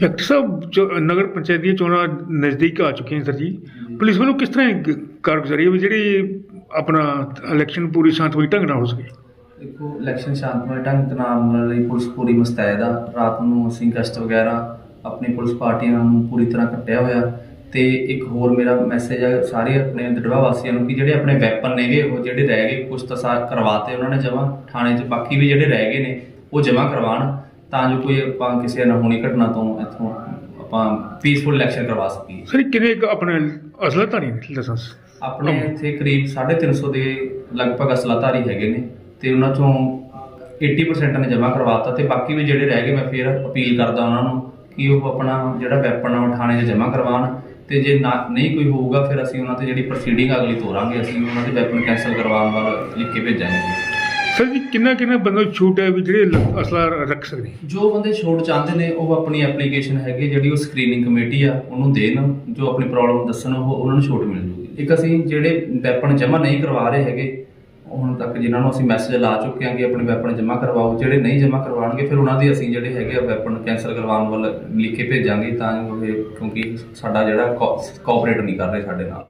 Doctor ਸਾਹਿਬ, ਜੋ ਨਗਰ ਪੰਚਾਇਤ ਦੀਆਂ ਚੋਣਾਂ ਨਜ਼ਦੀਕ ਆ ਚੁੱਕੀਆਂ ਸਰ ਜੀ। ਪੁਲਿਸ ਵੱਲੋਂ ਕਿਸ ਤਰ੍ਹਾਂ ਕਾਰਗੁਜ਼ਾਰੀ ਹੈ ਵੀ ਜਿਹੜੀ ਆਪਣਾ ਇਲੈਕਸ਼ਨ ਪੂਰੀ ਸ਼ਾਂਤਮਈ ਢੰਗ ਨਾਲ ਹੋ ਸਕੇ? ਦੇਖੋ ਇਲੈਕਸ਼ਨ ਸ਼ਾਂਤਮਈ ਢੰਗ ਨਾਲ ਲਈ ਪੁਲਿਸ ਪੂਰੀ ਮੁਸਤੈਦ ਆ। ਰਾਤ ਨੂੰ ਅਸੀਂ ਗਸ਼ਤ ਵਗੈਰਾ ਆਪਣੀ ਪੁਲਿਸ ਪਾਰਟੀਆਂ ਨੂੰ ਪੂਰੀ ਤਰ੍ਹਾਂ ਕੱਟਿਆ ਹੋਇਆ। ਤੇ ਇੱਕ ਹੋਰ ਮੇਰਾ ਮੈਸੇਜ ਆ ਸਾਰੇ ਆਪਣੇ ਦੜਵਾ ਵਾਸੀਆਂ ਨੂੰ ਕਿ ਜਿਹੜੇ ਆਪਣੇ ਵੈਪਨ ਨੇਗੇ ਉਹ ਜਿਹੜੇ ਰਹਿ ਗਏ ਕੁਝ ਤਾਂ ਸਾ ਕਰਵਾਤੇ ਉਹਨਾਂ ਨੇ ਜਮਾ ਥਾਣੇ 'ਚ ਬਾਕੀ ਵੀ ਜਿਹੜੇ ਰਹਿ ਗਏ ਨੇ ਉਹ ਜਮਾ ਕਰਵਾਉਣ ਤਾਂ ਜੋ ਕੋਈ ਆਪਾਂ ਕਿਸੇ ਅਨਹੋਣੀ ਘਟਨਾ ਤੋਂ ਇੱਥੋਂ ਆਪਾਂ ਪੀਸਫੁਲ ਇਲੈਕਸ਼ਨ ਕਰਵਾ ਸਕੀਏ। ਸਰ ਕਿੰਨੇ ਕੁ ਆਪਣੇ ਅਸਲਾ ਧਾਰੀ ਨੇ ਲਾਇਸੈਂਸ ਆਪਣੇ ਇੱਥੇ ਕਰੀਬ 350 ਦੇ ਲਗਭਗ ਅਸਲਾਧਾਰੀ ਹੈਗੇ ਨੇ ਤੇ ਉਹਨਾਂ ਚੋਂ 80% ਨੇ ਜਮ੍ਹਾਂ ਕਰਵਾਤਾ ਤੇ ਬਾਕੀ ਵੀ ਜਿਹੜੇ ਰਹਿ ਗਏ ਮੈਂ ਫਿਰ ਅਪੀਲ ਕਰਦਾ ਉਹਨਾਂ ਨੂੰ ਕਿ ਉਹ ਆਪਣਾ ਜਿਹੜਾ ਵੈਪਨ ਆ ਉਹ ਥਾਣੇ 'ਚ ਜਮ੍ਹਾਂ ਕਰਵਾਉਣ ਤੇ ਜੇ ਨਾ ਨਹੀਂ ਕੋਈ ਹੋਊਗਾ ਫਿਰ ਅਸੀਂ ਉਹਨਾਂ ਤੇ ਜਿਹੜੀ ਪ੍ਰੋਸੀਡਿੰਗ ਅਗਲੀ ਤੋਰਾਂਗੇ ਅਸੀਂ ਉਹਨਾਂ ਦੇ ਵੈਪਨ ਕੈਂਸਲ ਕਰਵਾਉਣ ਵੱਲ ਲਿਖ ਕੇ ਭੇਜਾਂਗੇ ਸਰ ਜੀ ਕਿੰਨਾ ਕਿੰਨਾ ਬੰਦਾ ਛੂਟ ਹੈ ਵੀ ਜਿਹੜੇ ਲ- ਅਸਲਾ ਰੱਖ ਸਕਦੇ? ਜੋ ਬੰਦੇ ਛੋਟ ਚਾਹੁੰਦੇ ਨੇ ਉਹ ਆਪਣੀ ਐਪਲੀਕੇਸ਼ਨ ਹੈਗੀ ਜਿਹੜੀ ਉਹ ਸਕਰੀਨਿੰਗ ਕਮੇਟੀ ਆ ਉਹਨੂੰ ਦੇਣ ਜੋ ਆਪਣੀ ਪ੍ਰੋਬਲਮ ਦੱਸਣ ਉਹ ਉਹਨਾਂ ਨੂੰ ਛੋਟ ਮਿਲ ਜੂਗੀ। ਇੱਕ ਅਸੀਂ ਜਿਹੜੇ ਵੈਪਨ ਜਮ੍ਹਾਂ ਨਹੀਂ ਕਰਵਾ ਰਹੇ ਹੈਗੇ ਹੁਣ ਤੱਕ ਜਿਨ੍ਹਾਂ ਨੂੰ ਅਸੀਂ ਮੈਸੇਜ ਲਾ ਚੁੱਕੇ ਹਾਂ ਕਿ ਆਪਣੇ ਵੈਪਨ ਜਮ੍ਹਾਂ ਕਰਵਾਓ, ਜਿਹੜੇ ਨਹੀਂ ਜਮ੍ਹਾਂ ਕਰਵਾਉਣਗੇ, ਫਿਰ ਉਹਨਾਂ ਦੀ ਅਸੀਂ ਜਿਹੜੇ ਹੈਗੇ ਆ ਵੈਪਨ ਕੈਂਸਲ ਕਰਵਾਉਣ ਵੱਲ ਲਿਖ ਕੇ ਭੇਜਾਂਗੇ ਤਾਂ ਜੋ ਇਹ, ਕਿਉਂਕਿ ਸਾਡਾ ਜਿਹੜਾ ਕੋਆਪਰੇਟ ਨਹੀਂ ਕਰ ਰਹੇ ਸਾਡੇ ਨਾਲ।